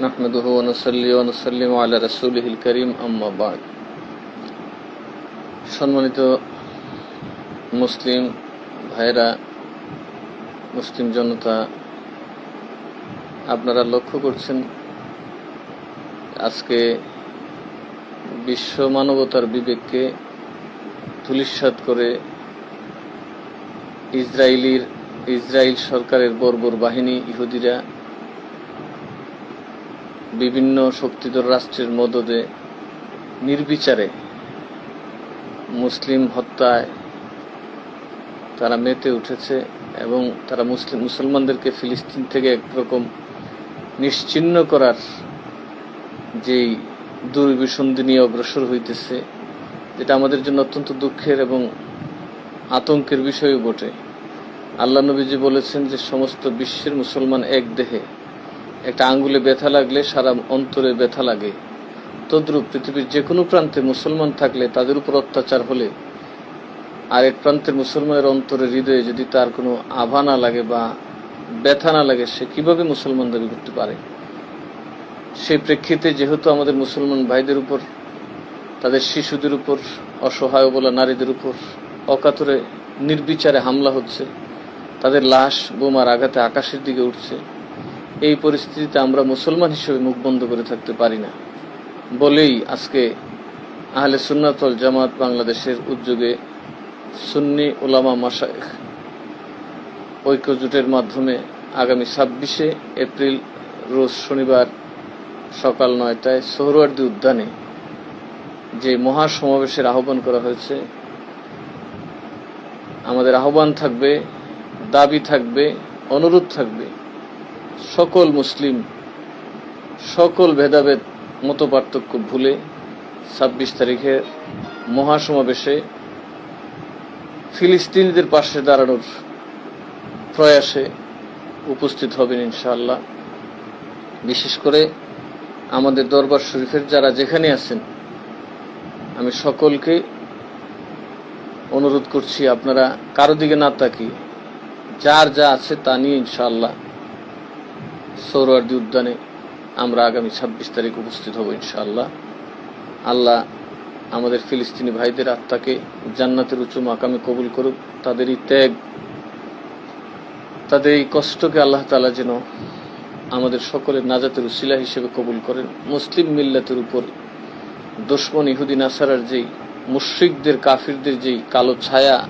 نحمده ونصلي ونسلم على رسوله الكريم أما بعد সম্মানিত মুসলিম ভাইরা মুসলিম জনতা আপনারা লক্ষ্য করছেন আজকে বিশ্ব মানবতার বিবেককে ধূলিসাৎ করে ইসরায়েলির ইসরায়েল সরকারের বর্বর বাহিনী ইহুদিরা বিভিন্ন শক্তিধর রাষ্ট্রের মদদে নির্বিচারে মুসলিম হত্যায় তারা মেতে উঠেছে এবং তারা মুসলিম, মুসলমানদেরকে ফিলিস্তিন থেকে একরকম নিশ্চিহ্ন করার যেই দুর্বিসন্ধি নিয়ে অগ্রসর হইতেছে, যেটা আমাদের জন্য অত্যন্ত দুঃখের এবং আতঙ্কের বিষয়ও বটে। আল্লাহ নবীজি বলেছেন যে সমস্ত বিশ্বের মুসলমান এক দেহে একটা আঙ্গুলে ব্যথা লাগলে সারা অন্তরে ব্যথা লাগে। তদ্রূপ পৃথিবীর যে কোনো প্রান্তে মুসলমান থাকলে তাদের উপর অত্যাচার হলে আর এক প্রান্তের মুসলমানের অন্তরে হৃদয়ে যদি তার কোনো আভা না লাগে বা ব্যথা না লাগে, সে কীভাবে মুসলমান দাবি করতে পারে? সেই প্রেক্ষিতে যেহেতু আমাদের মুসলমান ভাইদের উপর, তাদের শিশুদের উপর, অসহায় বলা নারীদের উপর অকাতরে নির্বিচারে হামলা হচ্ছে, তাদের লাশ বোমার আঘাতে আকাশের দিকে উঠছে এই পরিস্থিতিতে আমরা মুসলমান হিসেবে মুখ বন্ধ করে থাকতে পারি না। বলেই আজকে আহলে সুন্নাতল জামাত বাংলাদেশের উদ্যোগে সুন্নি ওলামা মাসায়েখ ঐক্যজোটের মাধ্যমে আগামী ছাব্বিশে এপ্রিল, রোজ শনিবার সকাল নয়টায় সোহরওয়ার্দী উদ্যানে যে মহা সমাবেশের আহ্বান করা হয়েছে, আমাদের আহ্বান থাকবে, দাবি থাকবে, অনুরোধ থাকবে সকল মুসলিম, সকল ভেদাভেদ মত পার্থক্য ভুলে ছাব্বিশ তারিখের মহাসমাবেশে ফিলিস্তিনিদের পাশে দাঁড়ানোর প্রয়াসে উপস্থিত হবেন ইনশাআল্লাহ। বিশেষ করে আমাদের দরবার শরীফের যারা যেখানে আছেন, আমি সকলকে অনুরোধ করছি আপনারা কারও দিকে না তাকিয়ে, যার যা আছে তা নিয়ে ইনশাআল্লাহ সৌরওয়ার্দী উদ্যানে আমরা আগামী ছাব্বিশ তারিখ উপস্থিত হব ইনশাআল্লাহ। আল্লাহ আমাদের ফিলিস্তিনি ভাইদের আত্মাকে জান্নাতের উঁচু মাকামে কবুল করুক তাদের এই ত্যাগ, তাদের এই কষ্টকে আল্লাহ তালা যেন আমাদের সকলের নাজাতের উসিলা হিসেবে কবুল করেন। মুসলিম মিল্লাতের উপর দুশ্মন ইহুদিন আসারার যেই মুশ্রিকদের, কাফিরদের যেই কালো ছায়া,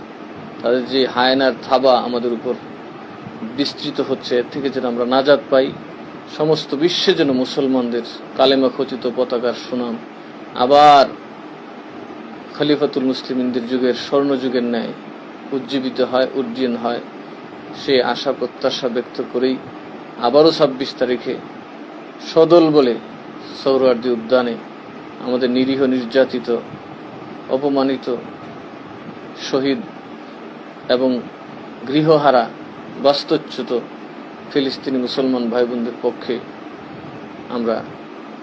তাদের যে হায়নার থাবা আমাদের উপর বিস্তৃত হচ্ছে, এর থেকে যেন আমরা নাজাদ পাই। সমস্ত বিশ্বে যেন মুসলমানদের কালেমা খচিত পতাকার সুনাম। আবার খলিফাতুল মুসলিমদের যুগের স্বর্ণযুগের ন্যায় উজ্জীবিত হয় উজ্জীন হয়। সে আশা প্রত্যাশা ব্যক্ত করেই আবারও ছাব্বিশ তারিখে সদল বলে সৌরার্দি উদ্যানে আমাদের নিরীহ, নির্যাতিত, অপমানিত, শহীদ এবং গৃহহারা বাস্তুচ্যুত ফিলিস্তিনি মুসলমান ভাই বোনদের পক্ষে আমরা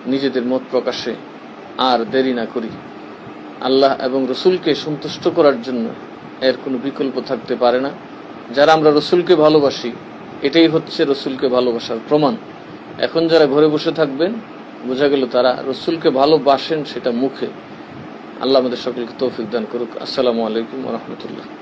নিজেদের মত প্রকাশে আর দেরি না করি। আল্লাহ এবং রসুলকে সন্তুষ্ট করার জন্য এর কোনো বিকল্প থাকতে পারে না। যারা আমরা রসুলকে ভালোবাসি, এটাই হচ্ছে রসুলকে ভালোবাসার প্রমাণ। এখন যারা ঘরে বসে থাকবেন, বোঝা গেল তারা রসুলকে ভালোবাসেন সেটা মুখে। আল্লাহ আমাদের সকলকে তৌফিক দান করুক। আসসালামু আলাইকুম রহমতুল্লাহ।